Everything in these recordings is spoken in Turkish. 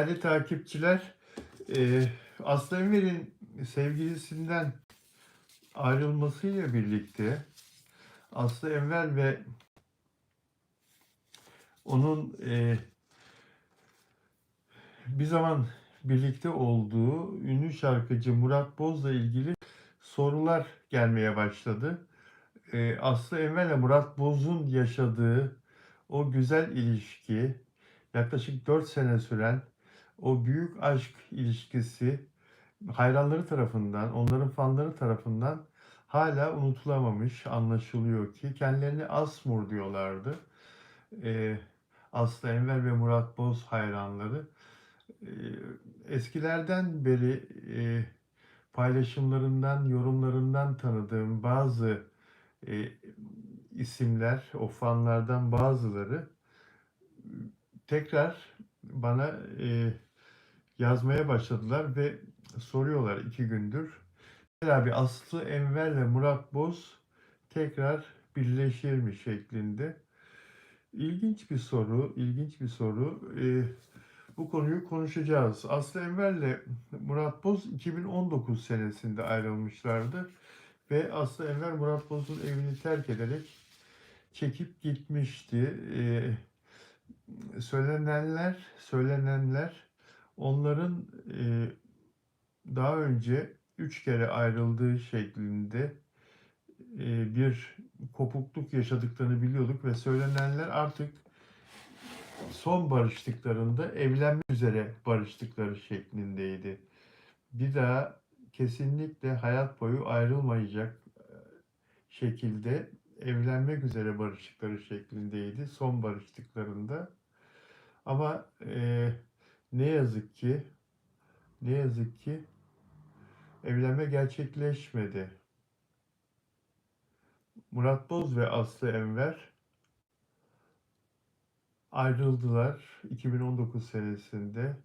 Değerli takipçiler, e, Aslı Enver'in sevgilisinden ayrılmasıyla birlikte Aslı Enver ve onun e, bir zaman birlikte olduğu ünlü şarkıcı Murat Boz'la ilgili sorular gelmeye başladı. E, Aslı Enver ile Murat Boz'un yaşadığı o güzel ilişki, yaklaşık 4 sene süren o büyük aşk ilişkisi hayranları tarafından, onların fanları tarafından hala unutulamamış. Anlaşılıyor ki kendilerini Asmur diyorlardı. Ee, Aslı Enver ve Murat Boz hayranları. Ee, eskilerden beri e, paylaşımlarından, yorumlarından tanıdığım bazı e, isimler, o fanlardan bazıları tekrar bana e, yazmaya başladılar ve soruyorlar iki gündür. Abi Aslı Enver ile Murat Boz tekrar birleşir mi şeklinde. İlginç bir soru, ilginç bir soru. E, bu konuyu konuşacağız. Aslı Enver ile Murat Boz 2019 senesinde ayrılmışlardı. Ve Aslı Enver Murat Boz'un evini terk ederek çekip gitmişti. E, söylenenler, söylenenler onların e, daha önce üç kere ayrıldığı şeklinde e, bir kopukluk yaşadıklarını biliyorduk ve söylenenler artık son barıştıklarında evlenmek üzere barıştıkları şeklindeydi. Bir daha kesinlikle hayat boyu ayrılmayacak e, şekilde evlenmek üzere barıştıkları şeklindeydi son barıştıklarında. Ama e, ne yazık ki ne yazık ki evlenme gerçekleşmedi. Murat Boz ve Aslı Enver ayrıldılar 2019 senesinde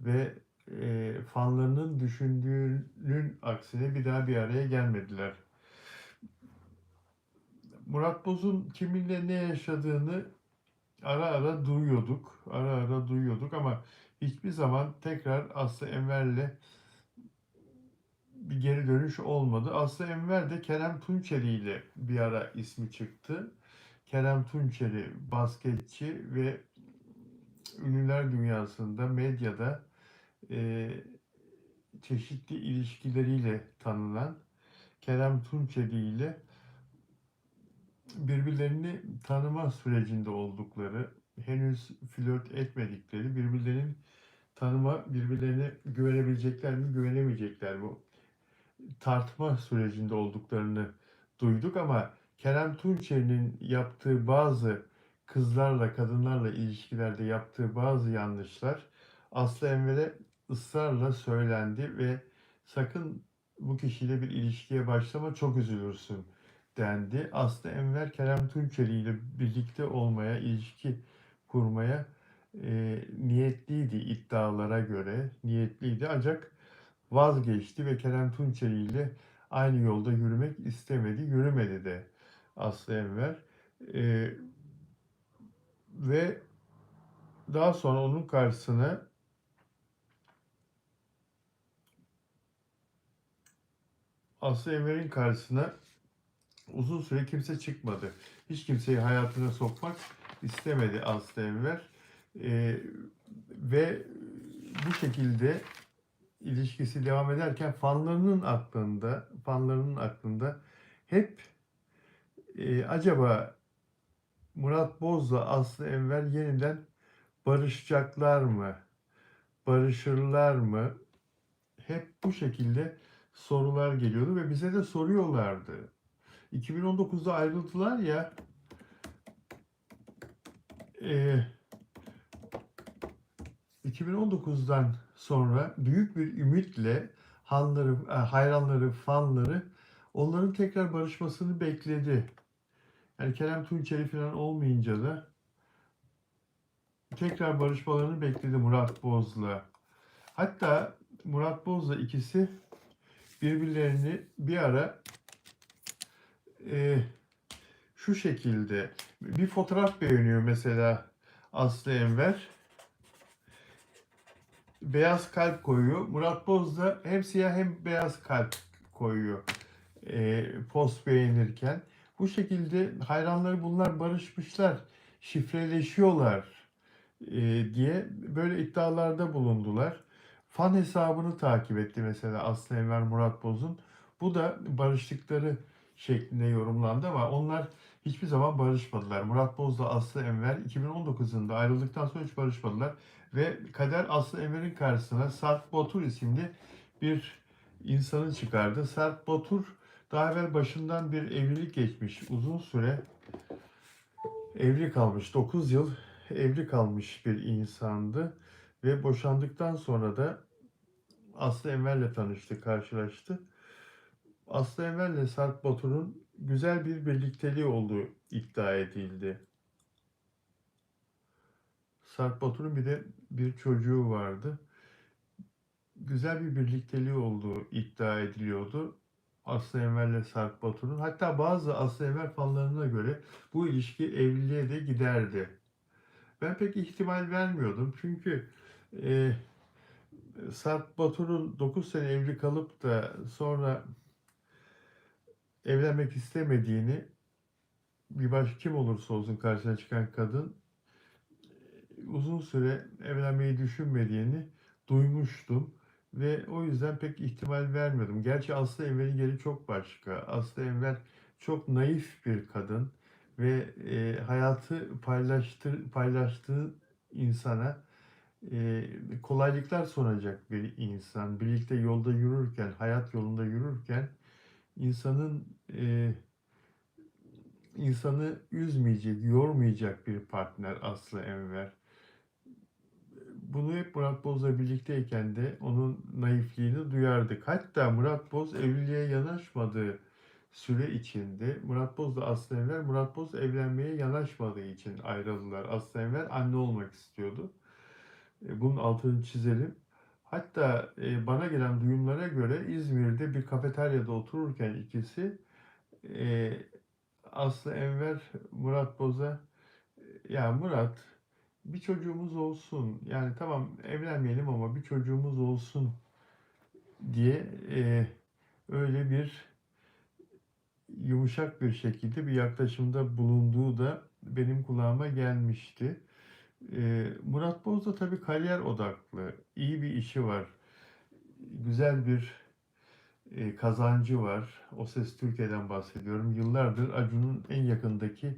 ve e, fanlarının düşündüğünün aksine bir daha bir araya gelmediler. Murat Boz'un kiminle ne yaşadığını ara ara duyuyorduk. Ara ara duyuyorduk ama hiçbir zaman tekrar Aslı Enver'le bir geri dönüş olmadı. Aslı Enver de Kerem Tunçeri ile bir ara ismi çıktı. Kerem Tunçeri basketçi ve ünlüler dünyasında, medyada e, çeşitli ilişkileriyle tanınan Kerem Tunçeri ile birbirlerini tanıma sürecinde oldukları, henüz flört etmedikleri, birbirlerinin tanıma, birbirlerine güvenebilecekler mi, güvenemeyecekler mi? Tartma sürecinde olduklarını duyduk ama Kerem Tunçeri'nin yaptığı bazı kızlarla, kadınlarla ilişkilerde yaptığı bazı yanlışlar Aslı Enver'e ısrarla söylendi ve sakın bu kişiyle bir ilişkiye başlama çok üzülürsün dendi. Aslı Enver Kerem Tunçeri ile birlikte olmaya, ilişki kurmaya e, niyetliydi iddialara göre. Niyetliydi ancak vazgeçti ve Kerem Tunçeri ile aynı yolda yürümek istemedi. Yürümedi de Aslı Enver. E, ve daha sonra onun karşısına Aslı Enver'in karşısına uzun süre kimse çıkmadı. Hiç kimseyi hayatına sokmak istemedi Aslı Enver. Ee, ve bu şekilde ilişkisi devam ederken fanlarının aklında, fanlarının aklında hep e, acaba Murat Boz'la Aslı Enver yeniden barışacaklar mı? Barışırlar mı? Hep bu şekilde sorular geliyordu ve bize de soruyorlardı. 2019'da ayrıldılar ya. E, 2019'dan sonra büyük bir ümitle hanları, e, hayranları, fanları onların tekrar barışmasını bekledi. Yani Kerem Tunçeri falan olmayınca da tekrar barışmalarını bekledi Murat Boz'la. Hatta Murat Boz'la ikisi birbirlerini bir ara e, şu şekilde bir fotoğraf beğeniyor mesela Aslı Enver. beyaz kalp koyuyor. Murat Boz da hem siyah hem beyaz kalp koyuyor e, post beğenirken. Bu şekilde hayranları bunlar barışmışlar, şifreleşiyorlar e, diye böyle iddialarda bulundular. Fan hesabını takip etti mesela Aslı Enver Murat Boz'un. Bu da barıştıkları şeklinde yorumlandı ama onlar hiçbir zaman barışmadılar. Murat Boz'la Aslı Enver 2019 yılında ayrıldıktan sonra hiç barışmadılar. Ve Kader Aslı Enver'in karşısına Sarp Batur isimli bir insanı çıkardı. Sarp Batur daha evvel başından bir evlilik geçmiş. Uzun süre evli kalmış. 9 yıl evli kalmış bir insandı. Ve boşandıktan sonra da Aslı Enver'le tanıştı, karşılaştı. Aslı Enver'le Sarp Batur'un güzel bir birlikteliği olduğu iddia edildi. Sarp Batur'un bir de bir çocuğu vardı. Güzel bir birlikteliği olduğu iddia ediliyordu. Aslı Enver'le Sarp Batur'un. Hatta bazı Aslı Enver fanlarına göre bu ilişki evliliğe de giderdi. Ben pek ihtimal vermiyordum. Çünkü e, Sarp Batur'un 9 sene evli kalıp da sonra evlenmek istemediğini bir baş kim olursa olsun karşısına çıkan kadın uzun süre evlenmeyi düşünmediğini duymuştum ve o yüzden pek ihtimal vermiyordum. Gerçi Aslı Enver'in yeri çok başka. Aslı Enver çok naif bir kadın ve e, hayatı paylaştı, paylaştığı insana e, kolaylıklar sunacak bir insan. Birlikte yolda yürürken, hayat yolunda yürürken insanın e, insanı üzmeyecek, yormayacak bir partner Aslı Enver. Bunu hep Murat Boz'la birlikteyken de onun naifliğini duyardık. Hatta Murat Boz evliliğe yanaşmadığı süre içinde Murat Boz'la Aslı Enver, Murat Boz evlenmeye yanaşmadığı için ayrıldılar. Aslı Enver anne olmak istiyordu. E, Bunun altını çizelim. Hatta e, bana gelen duyumlara göre İzmir'de bir kafeteryada otururken ikisi e, Aslı Enver Murat Boz'a ya Murat bir çocuğumuz olsun yani tamam evlenmeyelim ama bir çocuğumuz olsun diye e, öyle bir yumuşak bir şekilde bir yaklaşımda bulunduğu da benim kulağıma gelmişti. Murat Boz da tabii kariyer odaklı, iyi bir işi var, güzel bir kazancı var. O Ses Türkiye'den bahsediyorum. Yıllardır Acun'un en yakındaki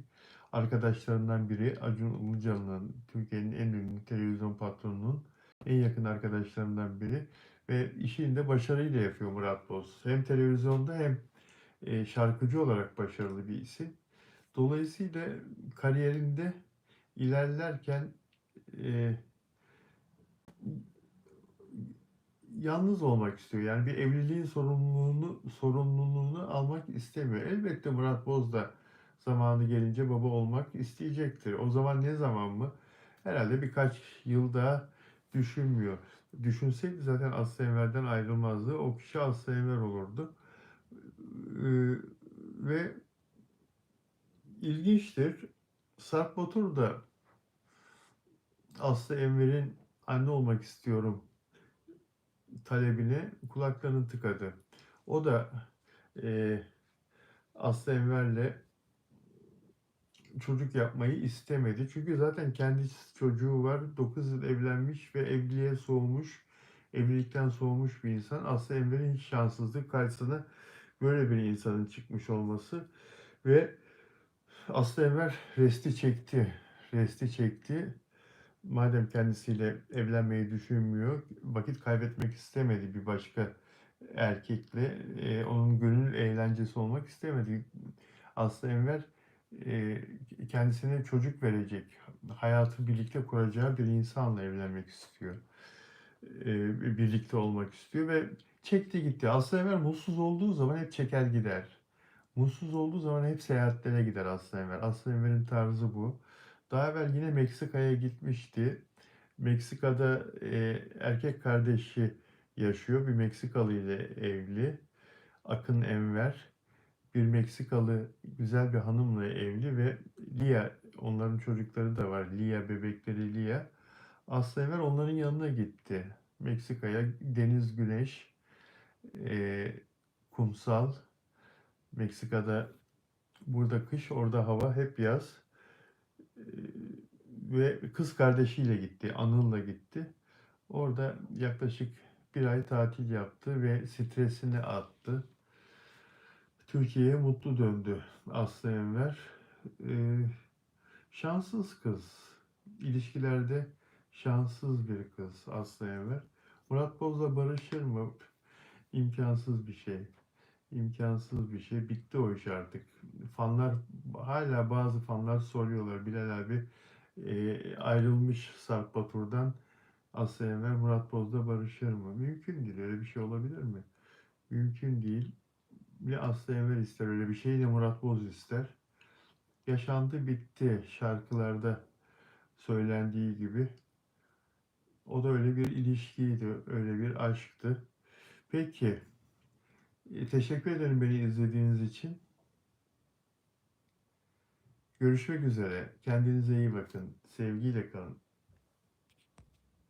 arkadaşlarından biri Acun Ilıcalı'nın, Türkiye'nin en ünlü televizyon patronunun en yakın arkadaşlarından biri. Ve işini de başarıyla yapıyor Murat Boz. Hem televizyonda hem şarkıcı olarak başarılı bir isim. Dolayısıyla kariyerinde ilerlerken e, yalnız olmak istiyor. Yani bir evliliğin sorumluluğunu sorumluluğunu almak istemiyor. Elbette Murat Boz da zamanı gelince baba olmak isteyecektir. O zaman ne zaman mı? Herhalde birkaç yıl daha düşünmüyor. Düşünseydi zaten Aslı Enver'den ayrılmazdı. O kişi Aslı Enver olurdu. Ee, ve ilginçtir. Sarp Batur da Aslı Enver'in anne olmak istiyorum talebine kulaklarını tıkadı. O da e, Aslı Enver'le çocuk yapmayı istemedi. Çünkü zaten kendisi çocuğu var. 9 yıl evlenmiş ve evliliğe soğumuş, evlilikten soğumuş bir insan. Aslı Enver'in şanssızlık karşısına böyle bir insanın çıkmış olması ve Aslı Enver resti çekti. Resti çekti. Madem kendisiyle evlenmeyi düşünmüyor, vakit kaybetmek istemedi bir başka erkekle. e, onun gönül eğlencesi olmak istemedi. Aslı Enver e, kendisine çocuk verecek, hayatı birlikte kuracağı bir insanla evlenmek istiyor. E, birlikte olmak istiyor ve çekti gitti. Aslı Enver mutsuz olduğu zaman hep çeker gider. Mutsuz olduğu zaman hep seyahatlere gider Aslı Enver. Aslı Enver'in tarzı bu. Daha evvel yine Meksika'ya gitmişti. Meksika'da e, erkek kardeşi yaşıyor. Bir Meksikalı ile evli. Akın Enver. Bir Meksikalı güzel bir hanımla evli ve Lia, onların çocukları da var. Lia, bebekleri Lia. Aslı Enver onların yanına gitti. Meksika'ya deniz, güneş, e, kumsal. Meksika'da burada kış, orada hava hep yaz. Ve kız kardeşiyle gitti, Anıl'la gitti. Orada yaklaşık bir ay tatil yaptı ve stresini attı. Türkiye'ye mutlu döndü Aslı Enver. Ee, şanssız kız. İlişkilerde şanssız bir kız Aslı Enver. Murat Boz'la barışır mı? İmkansız bir şey. İmkansız bir şey. Bitti o iş artık. Fanlar hala bazı fanlar soruyorlar. Bilal abi e, ayrılmış Sarp Batur'dan Aslı Enver Murat Boz'la barışır mı? Mümkün değil. Öyle bir şey olabilir mi? Mümkün değil. Ne Aslı Enver ister öyle bir şey ne Murat Boz ister. Yaşandı bitti şarkılarda söylendiği gibi. O da öyle bir ilişkiydi, öyle bir aşktı. Peki, teşekkür ederim beni izlediğiniz için. Görüşmek üzere. Kendinize iyi bakın. Sevgiyle kalın.